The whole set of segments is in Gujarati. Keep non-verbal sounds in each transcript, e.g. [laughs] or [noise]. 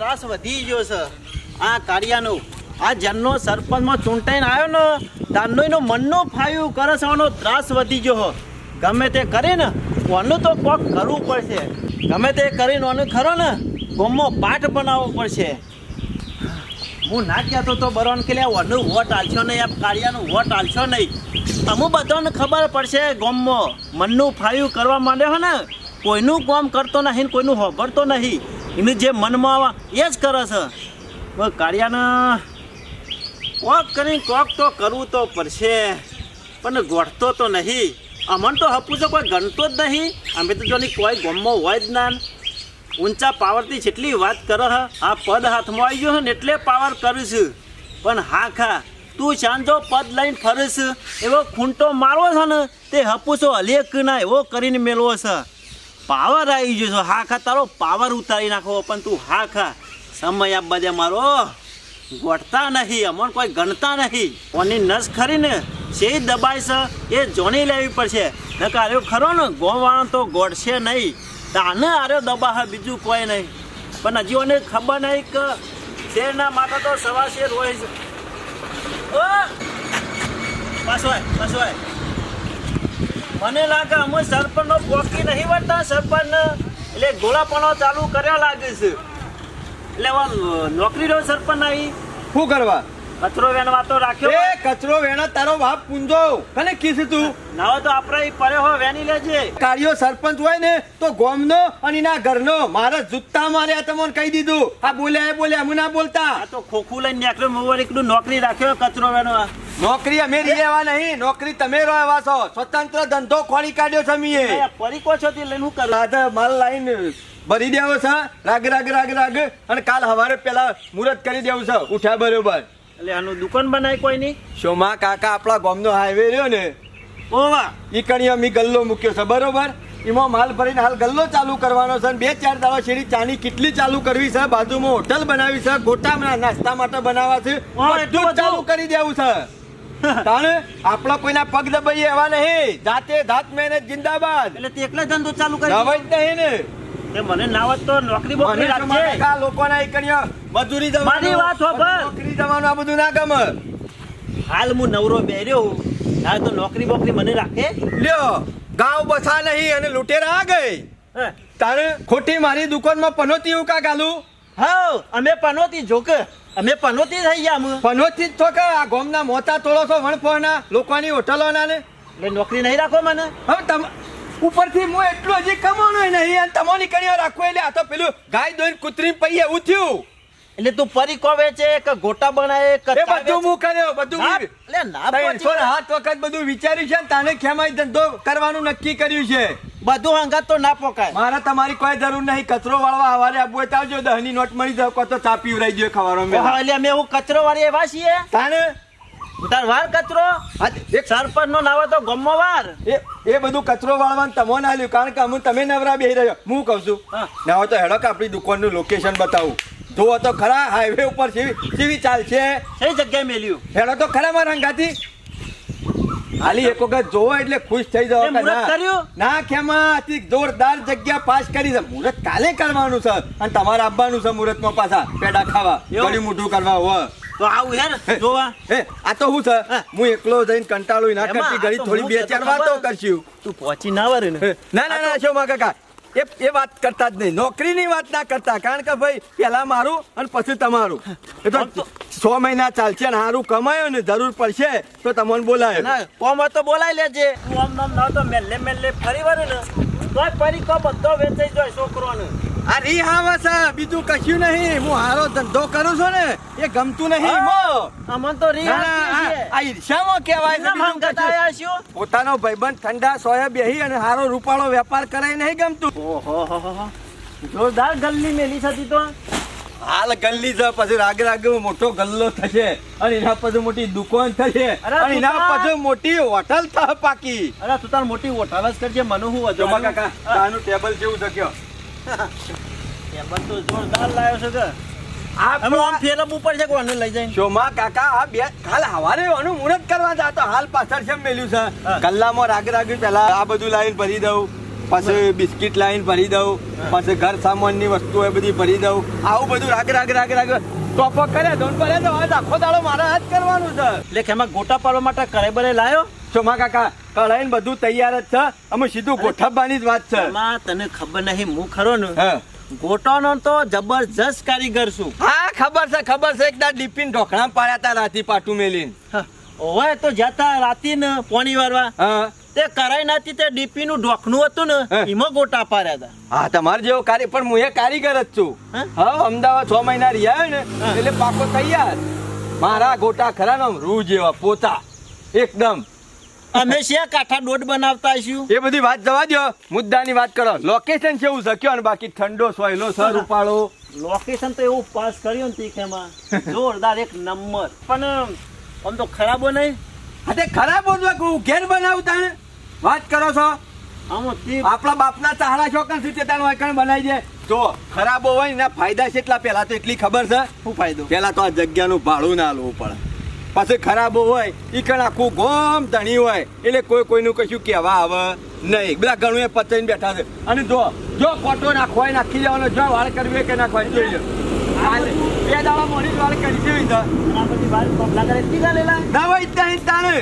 ત્રાસ વધી ગયો છે. આ કાર્યાનો આ જનનો સરપંચમાં ચૂંટાઈને આવ્યો ને તારનો એનો મનનો ફાયું કરસવાનો ત્રાસ વધી ગયો. ગમે તે કરે ને ઓનું તો કોક કરવું પડશે. ગમે તે કરીને ઓનું ખરો ને, ગોમો પાઠ બનાવવો પડશે. હું ના કહેતો તો બરોન કે ઓનું વોટ આલશો નહીં આ કાર્યાનું વોટ આલશો નહીં. અમુ બધાને ખબર પડશે ગામમાં મનનું ફાયું કરવા માંડે હો ને. કોઈનું કામ કરતો નહીં કોઈનું હોભરતો નહીં. એનું જે મનમાં એ જ કરે છે. કાર્યાને કોક કરીને કોક તો કરવું તો પડશે, પણ ગોઠતો તો નહીં. અમને તો હપુ તો કોઈ ગણતો જ નહીં. અમે તો જોની કોઈ ગમમાં હોય જ ના. ઊંચા પાવરથી જેટલી વાત કરો હ આ પદ હાથમાં આવી ગયો ને એટલે પાવર કરીશ પણ હા ખા, તું સાંજો પદ લઈને ફરીશ, એવો ખૂંટો મારવો છે ને, તે હપુસો હલેક ના એવો કરીને મેળવો છે. પાવર આવી છે. હા ખા તારો પાવર ઉતારી નાખો. પણ તું હા ખા સમય આ બધે મારો. ગોઠતા નહીં. અમને કોઈ ગણતા નહીં. કોની નસ ખરીને છે દબાય છે એ જોણી લેવી પડશે. નકા આવ્યો ખરો ને, ગોવાળો તો ગોઠશે નહીં. તાને દબા હા બીજું કોઈ નહીં. પણ હજી ઓને ખબર નહીં કે શેરના માટે તો સવા શેર હોય છે. પાછો પાછો. મને લાગે અમે સરપંચનો પોકી નહીં વળતા સરપંચ એટલે ગોળાપણો ચાલુ કર્યા લાગે છે. એટલે નોકરી રહ્યો સરપંચ આવી શું કરવા? કચરો વેણવા તો રાખ્યો એ કચરો વેણા તારો બાપ પૂંજો. કને કીધું તું? નાવો તો આપણે પરે હો વેણી લેજે. કાર્યો સરપંચ હોય ને તો ગોમનો અને એના ઘરનો. મારા જુત્તા માર્યા તમોન કહી દીધું. આ બોલ્યા એ બોલ્યા હું ના બોલતા. આ તો ખોખું લઈને નીકળ્યો મોવર એકલું નોકરી રાખ્યો કચરો વેણવા. નોકરી અમે રહેવા નહીં નોકરી તમે રહેવા છો. સ્વતંત્ર ધંધો ખોળી કાઢ્યો છે મીએ પરીકો છો તે લઈને હું કરું? રાધા માલ લાઈન ભરી દેવો છે. રાગ રાગ રાગ રાગ. અને કાલ સવારે પેલા મુહૂર્ત કરી દેવું છે. ઉઠ્યા બરોબર. એટલે આનું દુકાન કોઈ નહીં? શોમા કાકા આપણા ગામનો હાઈવે રહ્યો ને? ઓવા ઈ કણી અમે ગલ્લો મૂક્યો છે બરોબર? એમાં માલ ભરીને હાલ ગલ્લો ચાલુ કરવાનો છે બે ચાર દાવા શેરી ચાની કેટલી ચાલુ કરવી છે બાજુમાં હોટલ બનાવી છે ગોટા નાસ્તા માટે બનાવવા છે બધું ચાલુ કરી દેવું છે. તાણે આપણા કોઈના પગ દબાઈએ એવા નહીં જાતે જાત મહેનત જિંદાબાદ. એટલે તે એકલા ધંધો ચાલુ કરી નહીં ને. તે મને ના હોત તો નોકરી બોકરી રાખજે. કાકા લોકોના ઈ કણીઓ મજૂરી જવાનું? મારી વાત હોભળ. નોકરી જવાનું આ બધું ના ગમે. હાલ હું નવરો બેર્યો હા. તો નોકરી બોકરી મને રાખે. લ્યો ગાવ બસા નહીં અને લૂંટેરા આ ગઈ. હે. તારે ખોટી મારી દુકાનમાં પનોતી હું કા ગાલું? હાઉ અમે પનોતી જોક અમે પનોતી થઈ ગયા અમે. પનોતી જ છો કે આ ગોમના મોતા તોડો છો વણફોના લોકોની હોટલોના ને નોકરી નહીં રાખો મને. હવે તમ ઉપરથી હું એટલું હજી કમાણો નહીં. અને તમારી નીકળ્યો રાખો એટલે આ તો પેલું ગાય દોઈને કૂતરી પૈયે એવું થયું એટલે તું પરીકો વેચે કે ગોટા બનાવે કે એ બધું હું કર્યો બધું એટલે ના ત્રણસો હાથ વખત બધું વિચાર્યું છે ને તાને ખેમાઈ ધંધો કરવાનું નક્કી કર્યું છે. બધું હંગાત તો ના પોકાય. મારે તમારી કોઈ જરૂર નહીં. કચરો વાળવા હવારે આબુ આવજો દહની નોટ મળી જાવ કો તો ચા પીવરાઈ દો ખવાનો મેં એટલે અમે હું કચરો વાળી એવા છીએ? તાને તાર વાર કચરો? એક સરપંચ નો નાવે તો ગમો વાર. એ એ બધું કચરો વાળવાનું તમને લ્યું કારણ કે હું તમે નવરા બેહી રહ્યો. હું કહું છું ના હોય તો હેડો કે આપણી દુકાનનું લોકેશન બતાવું. જોવો તો ખરા હાઈવે ઉપર સીવી સીવી ચાલશે. કઈ જગ્યાએ મેલ્યું? હેડો તો ખરા મારા હાલી એક વખત જોવો એટલે ખુશ થઈ જાવ મુહૂર્ત? ના. ખેમા અતિ જોરદાર જગ્યા પાસ કરી છે. મુહૂર્ત કાલે કરવાનું છે. અને તમારે આવવાનું છે મુહૂર્તમાં પાછા પેડા ખાવા. એવું? મોટું મોઢું કરવા હોય તો આવું હે જોવા? હે આ તો હું છે? હું. એકલો જઈને કંટાળો ના કરતી ઘડી થોડી બે ચાર વાતો કરશું. તું પહોંચી ના વરે ને. ના ના ના શોમા કાકા? એ એ વાત કરતા જ નહીં. નોકરીની વાત ના કરતા. કારણ કે ભાઈ પહેલા મારું અને પછી તમારું. એ તો સો છ મહિના ચાલશે ને સારું કમાયો ને જરૂર પડશે તો તમને બોલાય. ના કોમ તો બોલાય લેજે. તું આમ નામ ના તો મેલ્લે મેલ્લે ફરી વરે ને. તો ફરી કો બધો વેચાઈ જાય છોકરોને. આ રી હાવે બીજું કશું નહીં. હું હારો ધંધો કરું છું ને એ ગમતું નહીં હા. મો અમન તો રી આ- આ કહેવાય છે, બીજું કશું. છું? પોતાનો ભાઈબંધ ઠંડા સોયા બેહી અને હારો રૂપાળો વેપાર કરાય નહીં ગમતું. ઓહો જોરદાર ગલ્લી મેલી થતી તો. હાલ ગલ્લી છે પછી રાગ રાગ મોટો ગલ્લો થશે અને એના પછી મોટી દુકાન થશે. અરે અને એના પછી મોટી હોટલ થશે પાકી. અરે તું તાર મોટી હોટલ જ કરજે મને હું કાકા તાનું ટેબલ જેવું છે [laughs] ટેબલ જોરદાર લાવ્યો છે કે. બધું પછી બિસ્કિટ લાઈન ભરી દઉં પછી ઘર સામાનની વસ્તુઓ એ બધી ભરી દઉં. આવું બધું રાગ રાગ રાગ રાગ ટોપો કરે ધોન ભરે તો આખો દાડો મારે હાથ કરવાનું છે. એટલે એમાં ગોટા પાડવા માટે કરે બરે લાયો? ચોમા કાકા કઢાઈને બધું તૈયાર જ છે. અમે સીધું ગોઠવવાની જ વાત છે. એમાં તને ખબર નહીં હું ખરો ને? હા. ગોટાનો તો જબરજસ્ત કારીગર છું. હા ખબર છે ખબર છે. એકદા ડીપીન ઢોકણા પાડ્યા તા રાતી પાટું મેલીને. ઓય તો જતા રાતી ને પોણી વારવા. હા. તે કરાઈ નાતી તે ડીપી નું ઢોકણું હતું ને એમાં ગોટા પાડ્યા હતા હા તમારે જેવો કાર્ય પણ હું એ કારીગર જ છું. હે? અમદાવાદ છ મહિના રહ્યા ને એટલે પાકો તૈયાર. મારા ગોટા ખરા ને રૂ જેવા પોતા. એકદમ. અમે છે કાઠા દોઢ બનાવતા છું એ બધી વાત જવા દો મુદ્દાની વાત કરો. લોકેશન કેવું છે? કયો ને બાકી? ઠંડો સોયલો સર ઉપાડો લોકેશન તો એવું પાસ કર્યું ને તીખેમાં. જોરદાર એક નંબર. પણ આમ તો ખરાબો નહીં. અરે તે ખરાબ કહું ઘેર બનાવતા ને? વાત કરો છો? આમ આપણા બાપના ચાહડા છોકરા સુધી તારું વાયકણ બનાવી દે. જો ખરાબો હોય ને ફાયદા છે એટલા. પહેલા તો એટલી ખબર છે. શું ફાયદો? પહેલા તો આ જગ્યાનું ભાડું ના લેવું પડે. પછી ખરાબો હોય એ કણ આખું ગોમ ધણી હોય એટલે કોઈ કોઈનું કશું કહેવા આવે નહીં. બધા ઘણું એ પચાઈને બેઠા છે. અને જો જો ફોટો નાખવાય નાખી દેવાનો જો વાળ કરવી કે નાખવાની જોઈ લો. બે દાડા મોડી વાળ કરી દેવી ના હોય ત્યાં તાણે.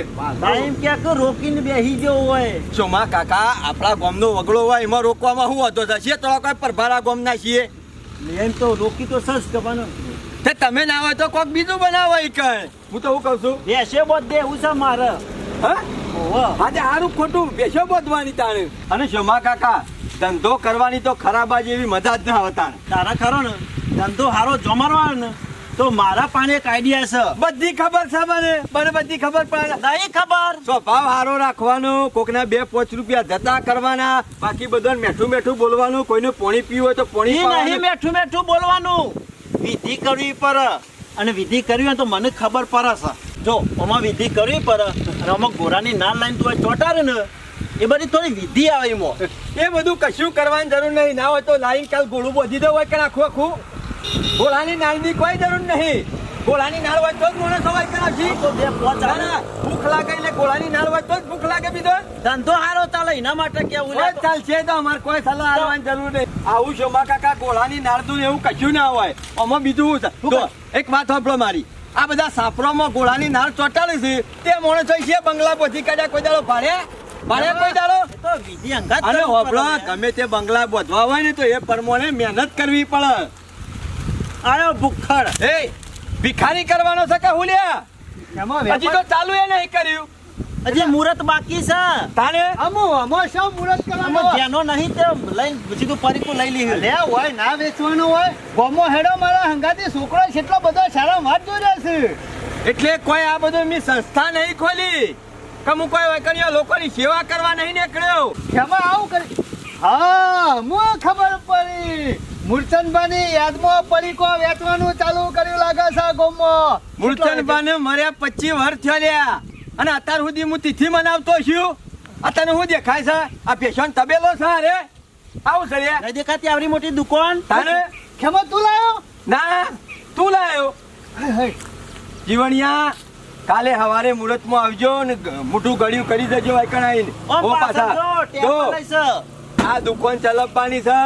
ક્યાંક રોકીને બેસી ગયો હોય. ચોમા કાકા આપણા ગોમનો વગડો હોય એમાં રોકવામાં શું હતો છે તો કોઈ પરભારા ગોમના છીએ. એમ તો રોકી તો સસ કપાનો તે તમે ના હોય તો કોક બીજું બનાવો ઈ કહે હું તો હું કહું છું. બેસે બોધ દે એવું છે મારે. હા? આજે સારું ખોટું બેસો બોધવાની તાણે. અને શોમા કાકા ધંધો કરવાની તો ખરાબા જેવી મજા જ ના આવતા તારા ખરો ને. ધંધો હારો જમારો આવે ને. તો મારા પાસે એક આઈડિયા છે. બધી ખબર છે મને. મને બધી ખબર પડે. નહીં ખબર. સ્વભાવ હારો રાખવાનો કોકના બે પાંચ રૂપિયા જતા કરવાના બાકી બધાને મેઠું મેઠું બોલવાનું કોઈને પોણી પીવું હોય તો પોણી નહીં. મેઠું મેઠું બોલવાનું. વિધિ કરવી પડે અને વિધિ કરવી હોય તો મને ખબર પડે છે. જો આમાં વિધિ કરવી પડે. અને આમાં ઘોડાની નાલ લાઈન તું ચોટાડે ને. એ બધી થોડી વિધિ આવે એમાં. એ બધું કશું કરવાની જરૂર નહીં. ના હોય તો લાઈન કાલ ઘોડું બોધી દો હોય કે આખું આખું? ગોળાની નાળની કોઈ જરૂર નહીં. ગોળાની નાળ હોય તો જ માણસ હોય કે નથી તો બે પોચા ના, ભૂખ લાગે એટલે ગોળાની નાળ હોય તો જ ભૂખ લાગે બીજો. ધંધો હારો ચાલે એના માટે કેવું કોઈ ચાલશે તો અમારે કોઈ સલાહ આલવાની જરૂર નહીં. આવું શોમા કાકા ગોળાની નાળ તો એવું કશું ના હોય. આમાં બીજું છે? એક વાત સાંભળો મારી. આ બધા સાપરોમાં ગોળાની નાળ ચોટાડી છે. તે માણસો છે બંગલા પછી કાઢ્યા કોઈ દાડો ભારે ભાડે કોઈ દાડો? તો બીજી અંગાત અને હોભળો ગમે તે બંગલા બોધવા હોય ને તો એ પ્રમાણે મહેનત કરવી પડે. આયો ભૂખડ. એ ભિખારી કરવાનો છે કે હુલ્યા? હજી તો ચાલુ એ નહીં કર્યું. હજી મુહૂર્ત બાકી છે. તાને અમો અમો શું મુહૂર્ત કરવાનો? જેનો નહીં તે લઈને સીધું પરીકું લઈ લીધું લે હોય ના વેચવાનું હોય. ગોમો હેડો મારા હંગાતી છોકરો કેટલો બધો સારા વાત જોઈ રહ્યા છે. એટલે કોઈ આ બધું મેં સંસ્થા નહીં ખોલી? કમુ કોઈ વકરીઓ લોકોની સેવા કરવા નહીં નીકળ્યો? ખેમા આવું કરી હા મો ખબર પડી. મૂર્છનભાની યાદમાં પડીકો વેચવાનું ચાલુ કર્યું લાગે છે ગોમમાં. મૂળચંદબાને મર્યા પચીસ વર્ષ થયા અને અત્યાર સુધી હું તિથિ મનાવતો છું. અત્યારે હું દેખાય છે? આ ફેશન તબેલો છે અરે આવું છે રે. દેખાતી આવરી મોટી દુકાન? તારે? ખેમા તું લાયો? ના તું લાયો. જીવણિયા કાલે હવારે મુહૂર્તમાં આવજો ને મોટું ગળ્યું કરી દેજો વાયકણ આવીને ઓ પાછા. આ દુકાન ચલાવવાની છે.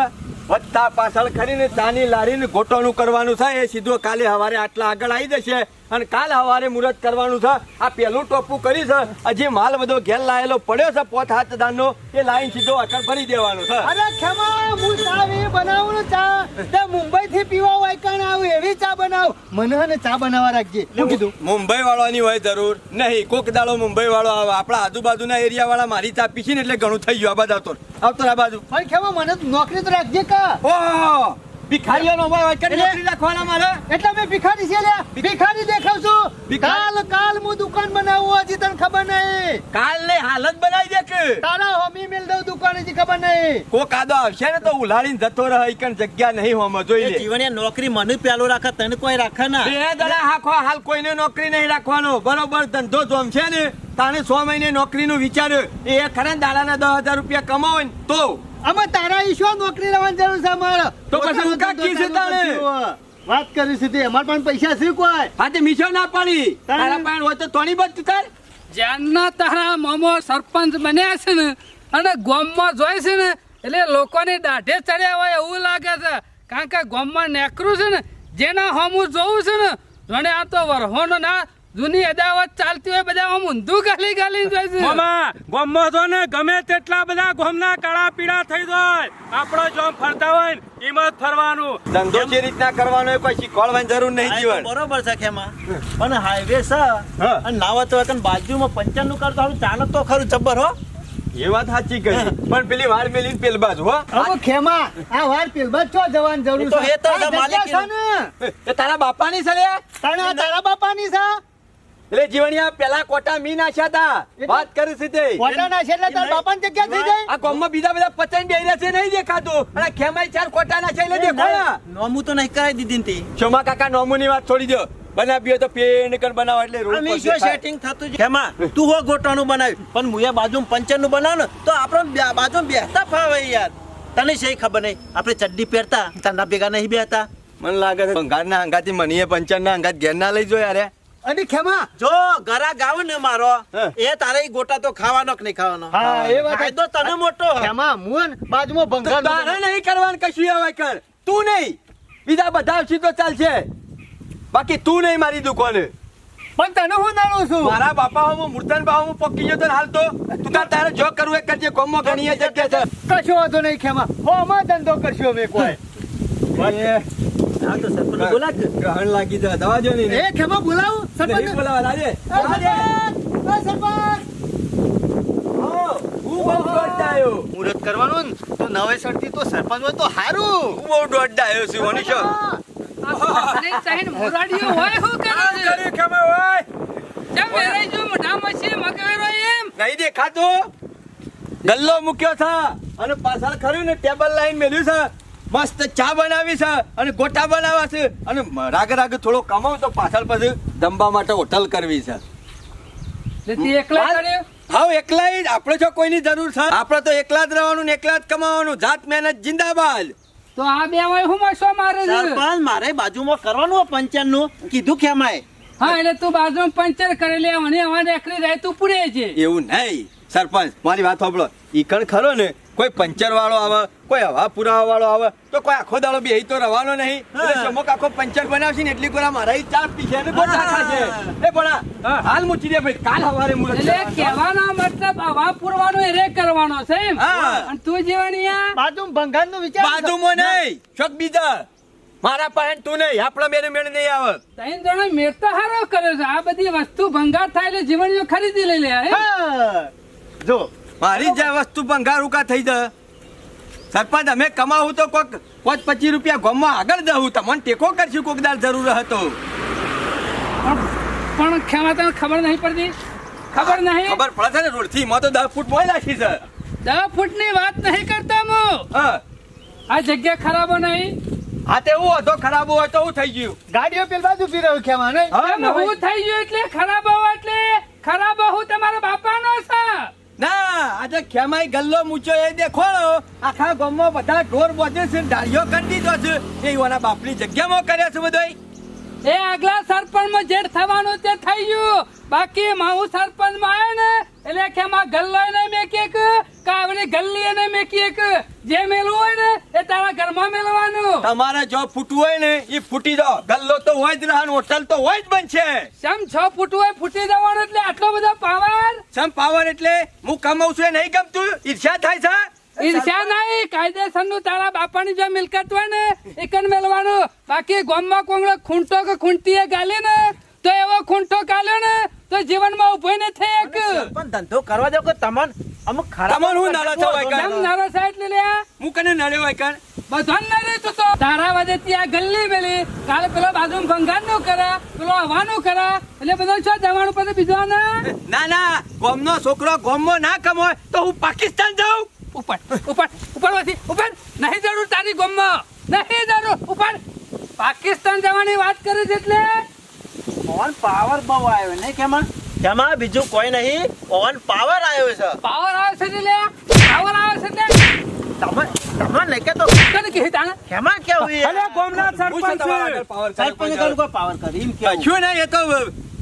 વત્તા પાછળ ખરીને તાની લારીને ગોટોનું કરવાનું થાય. એ સીધો કાલે સવારે આટલા આગળ આવી જશે. અને કાલ સવારે મુહૂર્ત કરવાનું છે. આ પેલું ટોપું કરી છે. હજી માલ બધો ઘેર લાયેલો પડ્યો છે. પોત હાથ દાનનો એ લાઈન સીધો આગળ ભરી દેવાનો છે. અરે ખેમા હું ચા એવી બનાવું ચા. તે મુંબઈ થી પીવા વાયકણ આવું એવી ચા બનાવ. મને ને ચા બનાવવા રાખજે. હું કીધું. મુંબઈ વાળાની હોય જરૂર. નહીં કોક દાડો મુંબઈ વાળો આવે. આપણા આજુબાજુના એરિયા વાળા મારી ચા પીછી ને એટલે ઘણું થઈ ગયું. આ બાજુ આવતો આવતો આ બાજુ. પણ ખેમા મને નોકરી તો રાખજે કા. ઓહો! ભિખારીઓનો હોય હોય કરી નોકરી રાખવાના મારે એટલે મેં ભિખારી છે લ્યા. ભિખારી દેખાવ છું. કાલ કાલ હું દુકાન બનાવું હજી તને ખબર નહીં. કાલ ને હાલત બનાવી દે કે. તારા હોમી મેલ દઉં દુકાન હજી ખબર નહીં. કોક આદો આવશે ને તો ઉલાડીને જતો રહે ઈકણ જગ્યા નહીં હોમાં જોઈ એ લે. જીવણીયા નોકરી મને પેલું રાખે તને કોઈ રાખે ના. બે દડા હાખો હાલ કોઈને નોકરી નહીં રાખવાનો. બરોબર ધંધો જોમ છે ને તાને સો મહિને નોકરીનું વિચાર્યું. એ ખરા ને દાડાના દસ હજાર રૂપિયા કમાવો ને તો. આમાં તારા ઈશ્વર નોકરી લેવાની જરૂર છે અમારે? તો પછી હું કાં કીધું છે તાણે? વાત કરી સીધી. અમારે પણ પૈસા છે કોઈ? હા તે મીશો ના પાડી. તારા પાસે હોય તો તોણી બચ તાર. જ્યાંના તારા મામો સરપંચ બન્યા છે ને અને ગોમમાં જોઈ છે ને એટલે લોકોની દાઢે ચડ્યા હોય એવું લાગે છે. કારણ કે ગોમમાં નેકરું છે ને જેના હોમું જોવું છે ને જોને આ તો વરહોનો ના જૂની અદાવત ચાલતી હોય બધા આમ ઊંધું ગાલી ગાલી જાય છે. મામા ગોમો તો ને ગમે તેટલા બધા ગોમના કાળા પીળા થઈ જાય આપણો જોમ ફરતા હોય ને એમાં ફરવાનું. ધંધો જે રીતના કરવાનો એ કોઈ શીખવાડવાની જરૂર નહીં જીવન. બરોબર છે ખેમા. પણ હાઈવે છે. અને નાવા તો એકન બાજુમાં પંચાણું કરતો હારું ચાલે તો ખરું જબ્બર હો. એ વાત સાચી કરી પણ પેલી વાર મેલી પેલ બાજુ હો. હવે ખેમા આ વાર પેલબાજ છો જવાન જરૂર છે એ તો માલિક છે ને? એ તારા બાપાની છે લે તારા તારા બાપાની છે? એટલે જીવણિયા પેલા કોટા મી નાખ્યા તા. વાત કરી છે તે કોટાના છે એટલે બાપા બાપાની જગ્યા થઈ જાય આ ગામમાં બીજા બધા પચાઈ બે રહ્યા છે નહીં દેખાતું. અને ખેમાઈ ચાર કોટા નાખ્યા એટલે દેખો નોમુ તો નહીં કરાવી દીધી ને તી. શોમા કાકા નોમુની વાત છોડી દો બનાવ્યો તો પેન કર બનાવો એટલે રોડ પર શું સેટિંગ થતું છે ખેમા તું હો ગોટાનું બનાવ્યું પણ મુયા બાજુ પંચરનું બનાવ ને તો આપણો બાજુ બેસતા ફાવે યાર. તને છે ખબર નહીં? આપણે ચડ્ડી પહેરતા તના ભેગા નહીં બેહતા. મને લાગે છે ભંગારના અંગાથી મનીએ પંચરના અંગાથી ઘેર ના લઈ જો યાર અને ખેમા જો ગરા ગાવ ને મારો. એ તારે ગોટા તો ખાવાનો કે નહીં ખાવાનો? હા, એ વાત ફાયદો તને મોટો. ખેમા મુન બાજુમાં ભંગાર તારે નહીં કરવાનું કશું આવે કર. તું નહીં. બીજા બધા તો ચાલશે. બાકી તું નહીં મારી દુકાને. પણ તને હું નાનું છું? મારા બાપા હું મૂર્તન બાપા હું પકી ગયો તો હાલ તો. તું તાર તારે જો કરવું એ કરજે. કોમો ઘણી જગ્યા છે. કશો વાંધો નહીં ખેમા. હો અમાર ધંધો કરશું અમે કોઈ. [laughs] હા તો સરપંચ બોલા ગ્રહણ લાગી જાય. દવા જો નહીં એ ખેમા બોલાવું સરપંચ. નહીં બોલાવા રાજે. એ સરપંચ. એ સરપંચ. હું બહુ દોડતા આવ્યો મુહૂર્ત કરવાનું ને તો નવેસરથી તો સરપંચ હોય તો સારું હું બહુ દોડતા આવ્યો છું મનીષો. અને હોય શું કરે છે? હોય. જેમ વેરાઈ જો મોઢામાં છે મગવેરો એમ? નહીં દેખાતો. ગલ્લો મૂક્યો છે અને પાછળ ખરું ને ટેબલ લાઈન મેલ્યું છે. મસ્ત ચા બનાવી છે અને ગોટા બનાવ્યા છે. અને રાગ રાગ થોડો કમાવ તો પાછળ પછી દંબા માટે હોટલ કરવી છે. હા એકલા જ. આપણે જો કોઈની જરૂર છે આપણે તો એકલા જ રહેવાનું ને એકલા જ કમાવાનું. જાત મહેનત જિંદાબાદ. તો આ બે વાય હું મળશો મારે છે સરપંચ મારે બાજુમાં કરવાનું પંચાયતનું કીધું ખેમાએ હા એટલે તું બાજુમાં પંચર કરેલી અને અમારે એકલી રહે તું પૂરે છે. એવું નહીં. સરપંચ મારી વાત સાંભળો. ઈકણ ખરો ને કોઈ પંચર વાળો આવે કોઈ હવા પુરાવા વાળો આવે તો કોઈ આખો દાડો બે તો રવાનો નહીં. ચમક આખો પંચર બનાવશે ને એટલી કોરા મારા ચાર પીછે ને ગોટા ખાશે એ પણ હાલ મૂકી દે ભાઈ કાલ હવારે મુરત એટલે કહેવાનો મતલબ હવા પુરવાનો એરે કરવાનો છે એમ. હા. અને તું જીવાની આ બાજુ ભંગાન નો વિચાર બાજુમાં નહીં શોક બીજા. મારા પાસે તું નહીં આપણા મેળ મેળ નહીં આવે. ત્રણ જણો મેળ તો હારો કર્યો છે. આ બધી વસ્તુ ભંગાર થાય એટલે જીવણીઓ ખરીદી લઈ લે જો મારી જે વસ્તુ ભંગાર ઉકા થઈ જાય સરપંચ અમે કમાવું તો કોક પાંચ પચીસ રૂપિયા ગોમમાં આગળ જવું તમને ટેકો કરશું કોક દાર જરૂર હતો પણ પણ ખેમા તને ખબર નહીં પડતી? ખબર નહીં? ખબર પડે છે ને રોડથી તો દસ ફૂટ મોય નાખી છે. દસ ફૂટની વાત નહીં કરતા હું. આ જગ્યા ખરાબો નહીં. હા તે હું હતો ખરાબ હોય તો હું થઈ ગયું. ગાડીઓ પેલ બાજુ ફી રહ્યું ખેમા નહીં? હા, હું થઈ ગયું એટલે ખરાબ હોય એટલે ખરાબ હું તમારા બાપાનો છે. ના, આજે ખેમાઈ ગલ્લો મૂચો એ દેખોડો આખા ગામમાં બધા ઢોર બોજે છે ડાળીઓ કરી દીધો છે. એ ઓના બાપની જગ્યામાં કર્યા છે બધોય. એ આગલા સરપંચમાં જેઠ થવાનું તે થઈ ગયું. બાકી માહુ સરપંચમાં ને એટલે કે માં ગલ્લો ને મેકી એક કાવડી ગલ્લી ને મેકી એક જે મેલવું હોય ને એ તારા ઘરમાં મેલવાનું. તમારે જો ફૂટવું હોય ને એ ફૂટી દો ગલ્લો તો હોય જ રહે હોટલ તો હોય જ બનશે. સમ છ ફૂટવું હોય ફૂટી દેવાનું એટલે આટલો બધો પાવર? સમ પાવર એટલે હું કમાઉં છું એ નહીં ગમતું? ઈર્ષ્યા થાય છે? ઈર્ષ્યા નહીં કાયદેસરનું તારા બાપાની જો મિલકત હોય ને એક કન મેલવાનું. બાકી ગામમાં કોંગડો ખૂંટો કે ખૂંટીએ ગાલી ને તો એવો ખૂંટો કાલ્યો ને તો જીવનમાં ઊભો ને થઈ એક. પણ ધંધો કરવા દો કે તમન અમુક ખરાબ તમન હું નારાજ થવાય કાંઈ? કેમ નારો એટલે લે. હું કને નડ્યો હોય કણ બધન ના રે તું તો. તારા વજે ત્યાં ગલ્લી મેલી. કાલે પેલો બાજુ ભંગારનું કરા પેલો હવાનું કરા. એટલે બધો છો જવાનું પછી બીજો ના ના ના ગોમનો છોકરો ગોમો ના કમાય તો હું પાકિસ્તાન જાઉં. ઉપર ઉપર ઉપર વાથી ઉપર. નહીં જરૂર તારી ગોમમાં. નહીં જરૂર ઉપર. પાકિસ્તાન જવાની વાત કરે છે એટલે. ઓન પાવર બહુ આવ્યો ને કેમાં? કેમાં? બીજું કોઈ નહીં. ઓન પાવર આવ્યો છે. પાવર આવે છે એટલે? પાવર આવે છે એટલે? તમે તમે ને કે તો કને કે તાણે કેમાં કેવું અરે ગોમના સરપંચ power સરપંચ કોઈ પાવર કરી એમ કેવું કશું નહીં એ તો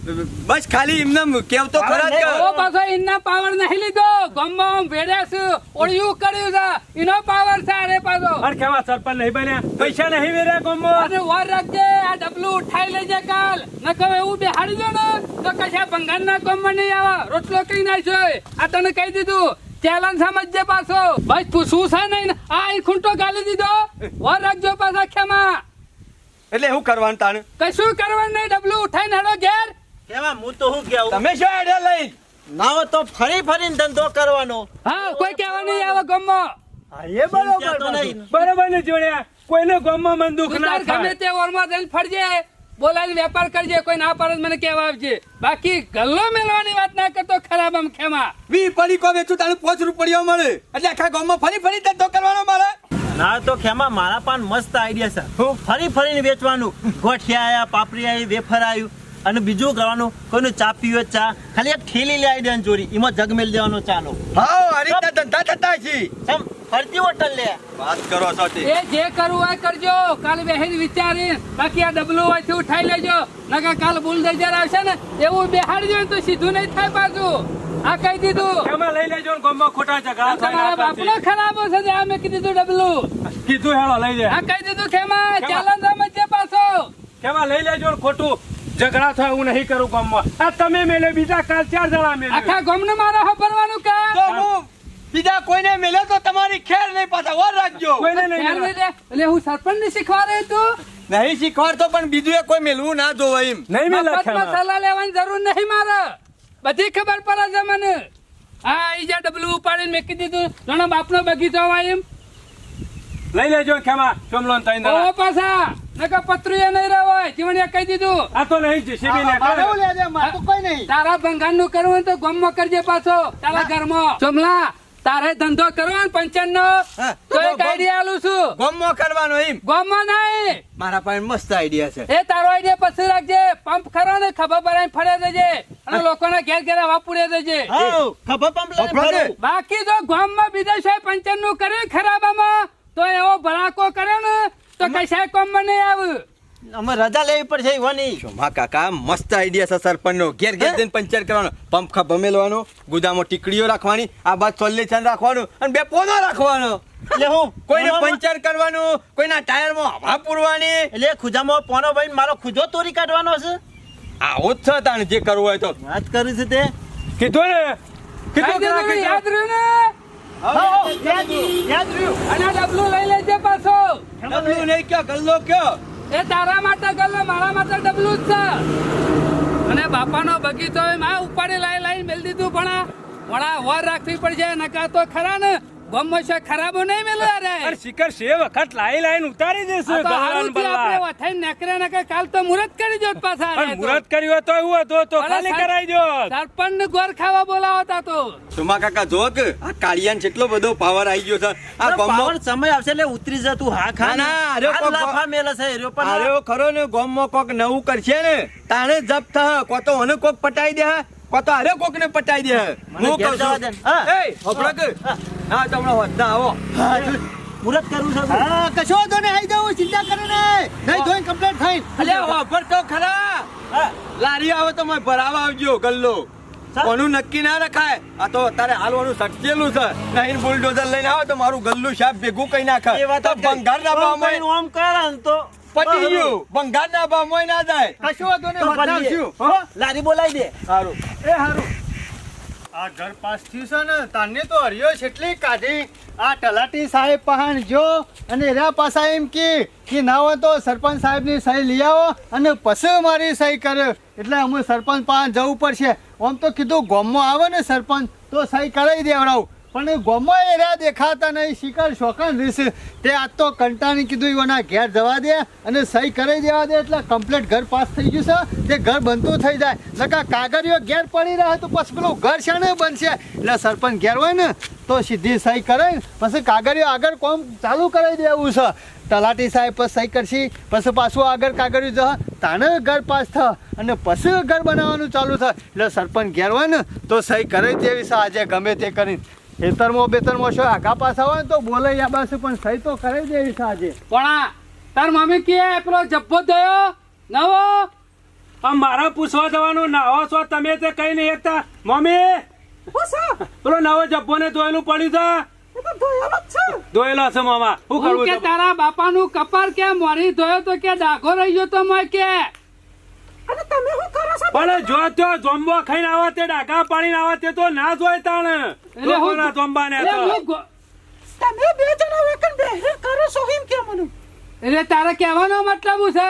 બસ ખાલી એમને કેવતો ખરા જ ઓ પાછો એના પાવર નહીં લીધો. ગમમાં ભેડ્યા છે ઓળિયું કર્યું છે. એનો પાવર છે અરે પાછો. અરે કેવા સરપંચ નહીં બન્યા પૈસા નહીં વેર્યા ગોમો અરે વાર રાખજે. આ ડબલું ઉઠાઈ લેજે કાલ. ન કહો એવું બેહાડી દો ને. તો કશા ભંગાર ના ગમમાં નહીં આવે રોટલો કઈ નાખ્યો આ તને કહી દીધું. ચેલેન્જ સમજજે પાછો. બસ શું છે નહીં? આ ખૂંટો ગાલી દીધો. વાર રાખજો પાછા ખેમાં એટલે હું કરવાનું તાણ? કશું કરવાનું નહીં. ડબલું ઉઠાઈને હેડો ઘેર. કેવા હું તો શું કેવું? તમે શું આઈડિયા લઈ? ના તો ફરી ફરીને ધંધો કરવાનો. હા કોઈ કહેવા નહીં આવે ગમમાં. હા, એ બરોબર ચિંતા તો પાછું. નહીં. બરોબર ને જોડ્યા કોઈને ગોમમાં મન દુઃખ ના ગમે તે ઓરમાં જઈને ફરજે. બોલાવીને વેપાર કરજે કોઈ ના પાડે મને કહેવા આવજે. બાકી ગલ્લો મેળવાની વાત ના કરતો ખરાબ આમ ખેમા. વી પડી કો વેચું તારું પાંચ રૂપિયા મળે. એટલે આખા ગામમાં ફરી ફરી ધંધો કરવાનો મારે. ના તો ખેમા મારા પાન મસ્ત આઈડિયા છે. ફરી ફરીને વેચવાનું. ગોઠિયા આયા પાપડી આવી વેફર આવ્યું અને બીજું કરવાનું કોઈનું ચા પીવે ચા? ખાલી એક ઠેલી લઈ આવી દેવાની ચોરી એમાં જગ મેલ દેવાનો ચાલો હા આ રીતના ધંધા થતા છે સમ ફરતી હોટલ લે. વાત કરો છો એ જે કરવું હોય કરજો. કાલ બેહીન વિચારી. બાકી આ ડબલું હોયથી ઉઠાઈ લેજો. નકા કાલ બુલડોઝર આવશે ને એવું બેહાડજો તો સીધું નહીં થાય પાછું. આ કહી દીધું. એમાં લઈ લેજો ને ગોમમાં ખોટા ઝઘડા થાય તમારા ના બાપનો ખરાબ હશે છે જે આ મેં કીધું તું ડબલું. કીધું હેળો લઈ જાય આ કહી દીધું ખેમા ચાલન ચાલન સમજજે પાછો. કેમાં લઈ લેજો ખોટું. ઝઘડા થાય હું નહીં કરું ગામમાં. આ તમે મેલે બીજા કાલ ચાર જણા મેલે. આખા ગમને મારે હભરવાનું તો હું બીજા કોઈને મેલે તો તમારી ખેર નહીં પાછા ઓર રાખજો. કોઈને નહીં એટલે હું સરપંચ ને રહ્યો તું નહીં શીખવાડતો પણ બીજું એ કોઈ મેલવું ના જોવે એમ. નહીં મેલે સલાહ લેવાની જરૂર નહીં મારે. બધી ખબર પડે છે મને. હા ઈ જે ડબલું ઉપાડીને મેં કીધું તું જાણો બાપનો બગીચો હોય એમ. લઈ લેજો ખેમા ચોમલો તઈ ઓ પાછા. નહીં જીવણીએ કહી દીધું. આ તો નહીં ને તો કોઈ નહીં. તારા ભંગારનું કરવું તો ગામમાં કરજે પાછો. તારા ઘરમાં. ચોમલા તારે ધંધો કરવાનો પંચન નો તો એક આઈડિયા આલું છું. ગામમાં કરવાનો એમ? ગામમાં નહીં. મારા પાસે મસ્ત આઈડિયા છે. એ તારો આઈડિયા પછી રાખજે. પંપ ખરો ને ખબર ભરાઈને ફરે દેજે. અને લોકોના ઘેર ઘેર હવા દેજે. બાકી ખભા પંપમાં. બાકી જો ગામમાં બીજા છે પંચનનું કર્યું ખરાબામાં. તો એવો ભડાકો કરે ને તો કશા કોમ નહીં આવે? અમે રજા લેવી પડશે ઈવાની મા કાકા મસ્ત આઈડિયા છે સરપંચનો. ઘેર ઘેર જઈને પંચર કરવાનો. પંપ ખા ભમેલવાનો ગુદામાં ટીકડીઓ રાખવાની આ બાદ સોલ્યુશન રાખવાનું અને બે પોનો રાખવાનો. એટલે હું કોઈને પંચર કરવાનું કોઈના ટાયરમાં હવા પૂરવાની. એટલે ખુજામાં પોનો ભાઈ મારો ખુજો તોડી કાઢવાનો છે. આવો જ છે તાણ જે કરવું હોય તો. વાત કરી છે તે. કીધું ને? કીધું? યાદ રહ્યું ને? અને ડબલું લઈ લેજે પાછો. ડબલું નહીં કયો ગલ્લો કયો? એ તારા માટે ગલ્લો મારા માટે ડબલું જ છે. અને બાપાનો બગીચો એમ આ ઉપાડી લાઈ લાઈ મેલ દીધું પણ વડા વર રાખવી પડશે નકા તો ખરા ને. ગમમાં ખરાબો નહીં મેલું અરે અરે શિખર છે વખત લાઈ લાઈન ઉતારી દેશે આપણે. નકરે નકરે કાલ તો મુરત કરી દો પાછા પણ મુહૂર્ત કર્યું તો એવું હતું તો ખાલી કરાઈ દો. સરપંચ ને ગોર ખાવા બોલાવતા તો. સુમા કાકા જો કે આ કાળિયાન જેટલો બધો પાવર આવી ગયો છે. આ અરે પાવર સમય આવશે એટલે ઉતરી જતું હા ખા ના, ના, અરે લાફા મેલે છે એર્યો પણ આર્યો ખરો ને ગામમાં કોક નવું કરશે ને. તાણે જપ થા કો તો મને કોક પટાઈ દે કો તો અરે કોક ને પટાઈ દે. હું કહું જવા છું. દે એ હોપડા કે હા તમને હોદના આવો મુહૂર્ત કરું છું. હા કશો તો ને આવી જાવ ચિંતા કરે ને નહીં ધોઈને કમ્પ્લીટ થઈ અલે હોપર તો ખરા. લારી આવે તો મને ભરાવા આવજો ગલ્લો. કોનું નક્કી ના રખાય? આ તો અત્યારે હાલવાનું સટકેલું છે. નહીં બુલડોઝર લઈને આવે તો મારું ગલ્લું સાહેબ ભેગું કઈ નાખે. એ વાત ભંગાર ના ભાવમાં ઓમ આમ કરે તો પતી ગયું. ભાવમાં ના જાય. કશો વાંધો નહીં કશું હતું ને લારી બોલાવી દે. સારું એ હારું. આ ઘર પાસ થયું છે ને તને તો હરિયો છેટલી કાઢી. આ તલાટી સાહેબ પહાણ જો, અને એના પાછા એમ કે કે ના હોય તો સરપંચ સાહેબની સહી લઈ આવો અને પછી મારી સહી કરે. એટલે અમે સરપંચ પાસે જવું પડશે. આમ તો કીધું ગામમાં આવે ને સરપંચ, તો સહી કરાવી દેવડાવું. પણ ગામમાં એરા દેખાતા નહીં. શિકાર શોખાન રહેશે. તે આજ તો કંટાળી કીધું એવાના ઘેર જવા દે અને સહી કરી દેવા દે. એટલે કમ્પ્લીટ ઘર પાસ થઈ ગયું છે. તે ઘર બનતું થઈ જાય. નકા કાગળિયો ઘેર પડી રહે તો પછી પેલું ઘર શાને બનશે. એટલે સરપંચ ઘેર હોય ને, તો સીધી સહી કરે પછી કાગળિયો આગળ કોમ ચાલુ કરાવી દેવું છે. તલાટી સાહેબ પછી સહી કરશી. પછી પાછું આગળ કાગળિયું જ તાને ઘર પાસ થ અને પછી ઘર બનાવવાનું ચાલુ થાય એટલે સરપંચ ઘેર હોય ને, તો સહી કરાવી દેવી છે. આજે ગમે તે કરીને. ખેતરમાં બેતરમાં છો આગા પાછા હોય તો બોલે યા બાસુ પણ સહી તો દેવી છે આજે. પણ તાર મમ્મી કે પેલો જબ્બો થયો નવો? આ મારા પૂછવા જવાનું નાહો છો તમે તે કઈ નહીં એકતા. મમ્મી પેલો નવો જબ્બો ને ધોયેલું પડ્યું છે? ધોયેલો છે. મામા. શું હું કરવું કે તારા તારા બાપાનું કપાર કે મોરી ધોયો તો કે ડાઘો રહી ગયો તો મેં કે? પણ જો તો જોંબો ખાઈને આવા તે ડાકા પાડીને આવા તે તો ના જોય તાણ. એટલે હું- લોકોના કરો છો હિમ કે ગો- એટલે તારે કહેવાનો મતલબ છે?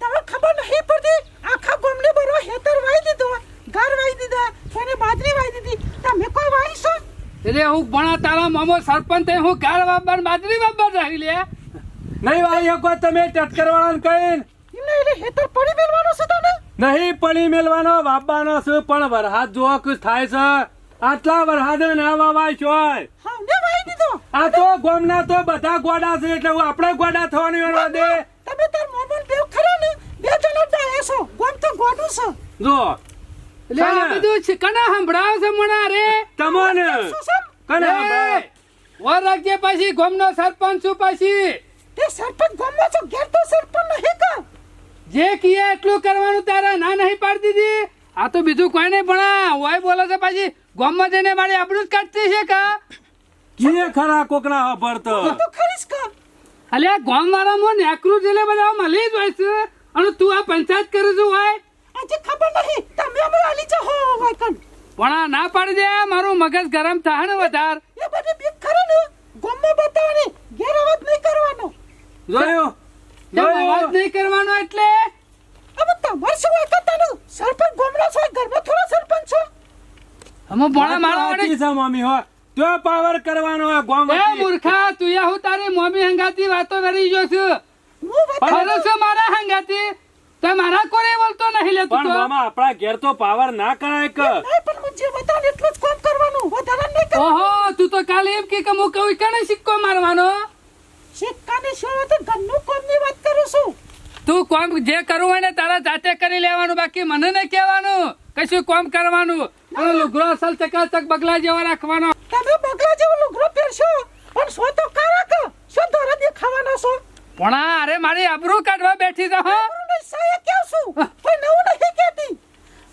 તમે ખબર નહીં પડતી? આખા ગામને બરો હેતર વાઈ દીધો ઘર વાઈ દીધા કોઈને બાજરી વાઈ દીધી. તમે કોઈ વાઈ છો? એટલે હું ભણા તારા મામો સરપંચ થઈ હું ઘર બાબર બાજરી બાબર રહી લે. નહીં ભાઈ એક તમે ટટકર વાળાને કહીને એટલે હેતર પડી મેળવાનો છે તને? નહીં પડી મેલવાનો વાપવાનો છે પણ વરસાદ જો કુછ થાય છે. આટલા વરહાદ ના વાવાય છો હા ને દીધો આ તો ગોમના તો બધા ગોડા છે એટલે હું આપણે ગોડા થવાની વેળવા દે. તમે તાર મોબાઈલ બેવ ખરા ને? બે જણો ડાયા છો. ગોમ તો ગોડું છે. જો. લે આ બધું છે. કને સંભળાવ છે મણા રે તમોને? કના વર રાખજે પછી ગોમનો સરપંચ છું પછી. તે સરપંચ ગોમનો છો? ઘેર તો સરપંચ નહીં જે કીએ એટલું કરવાનું તારા ના નહીં પાડી દીધી? આ તો બીજું કોઈ નહીં ભણા હોય બોલે છે પાછી ગોમમાં જઈને મારી આપણું જ કાઢતી છે કા? કીએ ખરા કોકના હભરતો તો. ખરીશ કા? અલ્યા ગોમ મો નેકરું જેલે બધા મળી જ હોય છે અને તું આ પંચાયત કરે છું હોય? આજે ખબર નહીં તમે અમે આલી જા હો વાયકન પણ ના પાડી દે મારું મગજ ગરમ થાય ને વધાર. એ બધી બીક ખરે ને ગામમાં બતાવવાની ઘેર અવાજ નહીં કરવાનો. જોયું? તેમ નહીં કરવાનો એટલે. હવે તમારે શું વાયકન સરપંચ ગામના છો ઘરમાં થોડા સરપંચ છો? અમે ભણા મારા છે મમ્મી હો. તો પાવર કરવાનો હોય ગોમ એ મૂર્ખા તું યા હું તારી મમ્મી હંગાતી વાતો કરી ગયો છું. હું વાત છે મારા હંગાતી? તો મારા કોને બોલતો નહીં લેતું પણ મામા આપણા ઘેર તો પાવર ના કરાય કે? પણ હું જે બતાવું એટલું જ કામ કરવાનું. વધારે નહીં ઓહો તું તો કાલે એમ કે હું કહું કને સિક્કો મારવાનો? સિક્કાની શું તો ઘરનું કામની વાત કરું છું? તું કોમ જે કરવું હોય ને તારા જાતે કરી લેવાનું બાકી મને નહીં કહેવાનું. કશું કોમ કરવાનું. પણ લુગરો અસલ ચકાચક બગલા જેવો રાખવાનો. તમે બગલા જેવો લુગરો પહેરશો પણ શો તો કારક શો ધોરા દેખાવાનો છો? પણ અરે મારી આબરૂ કાઢવા બેઠી તો હો? સાય કેવું છું? કોઈ નવું નહીં કહેતી.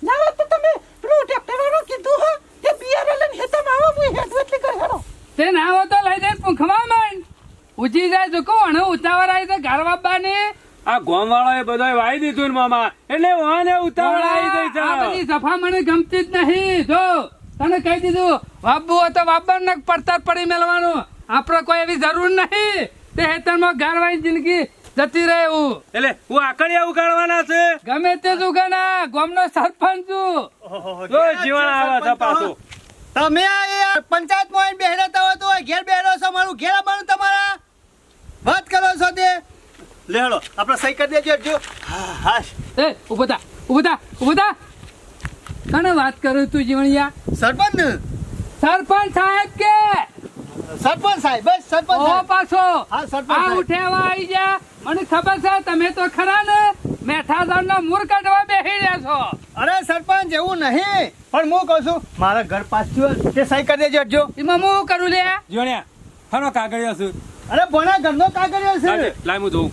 ના તો તમે પેલું ટ્રેક્ટર કીધું હો? તે બિયારણ લઈને હેતમ આવો હું હેડવેટલી કર હેડો. તે ના હો તો લઈ જઈને પૂંખવા માંડ ઉજી જાય જો કોણ ઉતાવળ આવી તો ઘર બાપાની આ ગોમ વાળા એ બધા વાઈ દીધું ને મામા. એટલે વાને ઉતાવળ આવી ગઈ આ બધી સફા મને ગમતી જ નહીં. જો તને કહી દીધું બાબુ તો બાબર ને પડતર પડી મેળવાનું આપણે કોઈ એવી જરૂર નહીં. તે હેતરમાં ગારવાની જિંદગી જતી રહે હું એટલે હું આકડિયા ઉગાડવાના છે? ગમે તે જુગાના ગામનો સરપંચ છું. જો જીવન આવે છે પાછું. તમે આ માં બેહરેતા હોય તો ઘેર બેહરો છો મારું ઘેર બનું તમારા? વાત કરો છો તે લે હળો આપણે સહી કરી દેજો જો. હા હા એ ઊભો થા ઊભો થા ઊભો થા. કને વાત કરું તું જીવણિયા? સરપંચ. સરપંચ સાહેબ કે? સરપંચ સાહેબ બસ સરપંચ ઓ પાછો. હા, સરપંચ આ ઉઠેવા આવી જા મને ખબર છે તમે તો ખરા ને? મેઠાદાર નો મૂર કાઢવા બેસી રહ્યા છો. અરે સરપંચ એવું નહીં. પણ હું કહું છું મારા ઘર પાછું તે સહી કરી દેજો. એમાં હું કરું લે જોણ્યા હનો કાગળિયો છે. અરે ભણા ઘરનો કાગળિયો છે. લાગે, લાય હું જોઉં.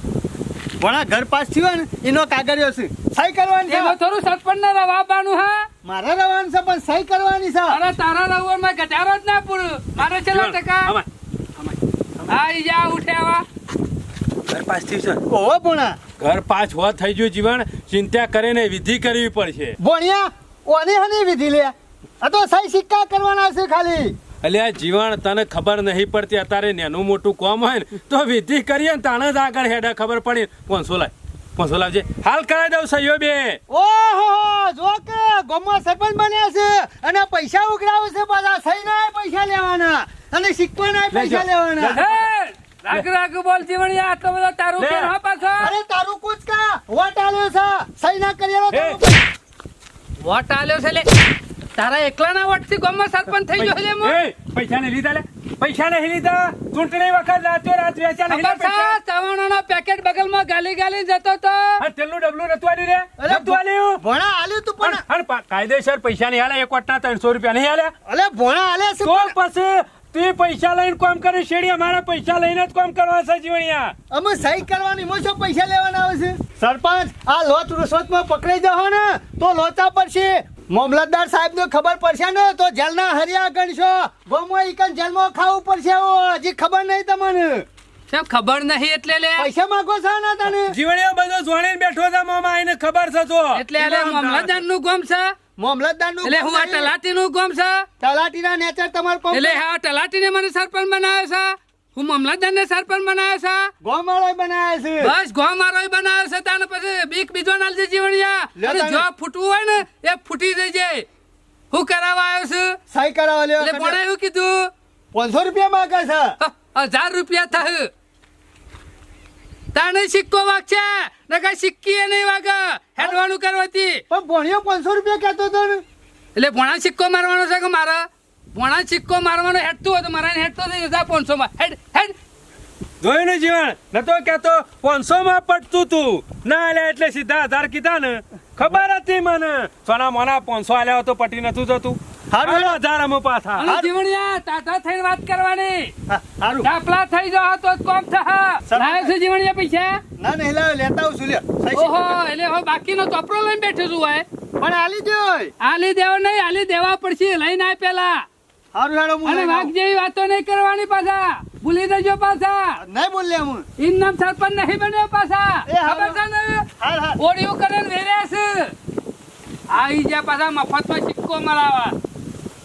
ભણા ઘર પાસ થયો ને એનો કાગળિયો છે. સહી કરવાની છે. થોડું સરપંચ રવા રવાબાનું હા? મારા રવાનું છે પણ સહી કરવાની છે. અરે તારા રવરમાં ગજારો જ ના પૂરું. મારે ચલો ટકા. આમાં આઈ જા ઉઠેવા ઘર પાસ થયું છે. ઓહો ભણા. ઘર પાછ હો થઈ ગયું જીવન ચિંતા કરીને વિધિ કરવી પડશે. ભણ્યા ઓની હની વિધિ લે? આ તો સહી સિક્કા કરવાના છે ખાલી. આ જીવન તને ખબર નહીં પડતી અત્યારે નેનું મોટું કોમ હોય ને તો વિધિ કરીએ ને તાણે જ આગળ હેડા ખબર પડી. પાંચસો લાય પાંચસો લાવજે. હાલ કરાવી દઉં સહયો બે. ઓહો જો કે ગામમાં સરપંચ બન્યા છે અને પૈસા ઉઘરાવે છે બધા સહી પૈસા લેવાના. અને શીખવાના પૈસા લેવાના. રાખ રાખ બોલ જીવણિયા આટલો બધો તારું લે. હા પાછો? અરે તારું કુછ કા? વોટ આલ્યો છે. સહી ના કર્યો હે. વોટ આલ્યો છે લે. તારા એકલાના વોટથી ગામમાં સરપંચ થઈ ગયો છે એ પૈસા ને લીધા લે. પૈસા નહીં લીધા. ચૂંટણી વખત રાત્રે રાત વેચા નહીં લીધા ચવાણાનો પેકેટ બગલમાં ગાલી ગાલી જતો તો. હા તેલનું ડબલું નતું આલ્યું રે નતું આલ્યું ભણા આલ્યું તું પણ. પણ કાયદેસર પૈસા નહીં આલે એક વટના ત્રણસો રૂપિયા નહીં આલે અલે ભણા આલે છે તો પછી તું પૈસા લઈને કામ કરે શેડી અમારા પૈસા લઈને જ કામ કરવા છે જીવણિયા. અમે સહી કરવાની મો શું પૈસા લેવાના આવે છે? સરપંચ આ લોચ રૂશ્વતમાં પકડાઈ જાઓ ને તો લોચા પડશે. મામલતદાર સાહેબ ને ખબર પડશે ને તો જેલના હરિયા ગણશો. ગોમો ઈકન જેલમાં ખાવું પડશે હજી ખબર નહીં તમને. સાહેબ ખબર નહીં એટલે લે. પૈસા માંગો છો ને તને? જીવણિયા બધો જોણીને બેઠો છે મામા એને ખબર છે તો એટલે એટલે મામલતદારનું ગોમ છે. મામલતદારનું એટલે હું આ તલાટી નું ગોમ છે. તલાટીના નેચર તમાર એટલે હા તલાટી ને મને સરપંચ બનાવ્યો છે. હું મામલતદાર ને સરપંચ બનાવ્યો છે. ગોમાળો બનાવ્યો છે. બસ ગો મારો બનાવ્યો છે તાને પછી બીક બીજો નાલ જે જીવણિયા અને જો ફૂટવું હોય ને એ ફૂટી જઈ જાય. હું કરાવવા આવ્યો છું. સહી કરાવવા એટલે પણ એવું કીધું? પાંચસો રૂપિયા માંગે છે. હજાર રૂપિયા થયું તાને સિક્કો વાગશે. ને કઈ સિક્કી એ નહીં વાગે. હેડવાનું કરવાથી. પણ ભણ્યો પાંચસો રૂપિયા કહેતો તો ને. એટલે ભણા સિક્કો મારવાનો છે કે મારા? ભોણા સિક્કો મારવાનો હેડતું હોય તો મારા હેડતો થઈ જશે પાંચસો માં હેડ હેડ. જોયું ને જીવન નતો કેતો પાંચસો માં પડતું તું. ના આલ્યા એટલે સીધા હજાર કીધા ને. ખબર હતી મને. સોના મોના પાંચસો આલ્યા હોત તો પટી નતું જતું. હારું હાલો હજાર અમે પાછા. અને જીવણિયા ટાટા થઈને વાત કરવાની. હારું. દાપલા થઈ જાવ તો કોમ થા છે જીવણિયા પૈસા? ના નહીં લાવ લેતા આવું છું લ્યો. સહી ઓહો એટલે હવે બાકીનો ચોપડો લઈને બેઠો છું હોય પણ આલી દ્યો આલી દેવા નહીં આલી દેવા પડશે. લઈને આય પેલા. હારું હેડો હું અને વાઘ જેવી વાતો નહીં કરવાની પાછા. ભૂલી દેજો પાછા. નહીં બોલ્યા હું. ઇન નામ સરપંચ નહીં બન્યો પાછા. ખબર છે ને? ઓડિયો કરે ને વેર્યા છે. આઈ જા પાછા મફતમાં સિક્કો મરાવા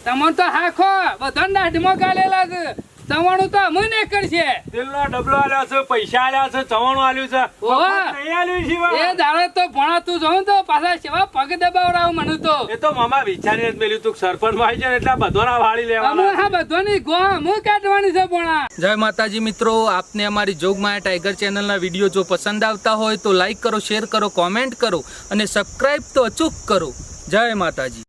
તમને તો હાખો. બધા દાઢમાં ગાલેલા છે. તમારું તો અમે ને કરશે. તેલનો ડબલો આલ્યો છે પૈસા આલ્યા છે ચવાણું આલ્યું છે. નહીં આલ્યું છે એ દાડે તો ભણાતું જોઉં તો પાછા સેવા પગ દબાવડાવ મને તો. એ તો મામા વિચારી જ મેલ્યું તું સરપંચમાં આવી જાય એટલે બધોના વાળી અમે હા બધોની ગો હું કાઢવાની છે ભણા. જય માતાજી મિત્રો આપને અમારી જોગમાયા ટાઈગર ચેનલના વીડિયો જો પસંદ આવતા હોય તો લાઈક કરો શેર કરો કોમેન્ટ કરો અને સબસ્ક્રાઈબ તો અચૂક કરો. જય માતાજી.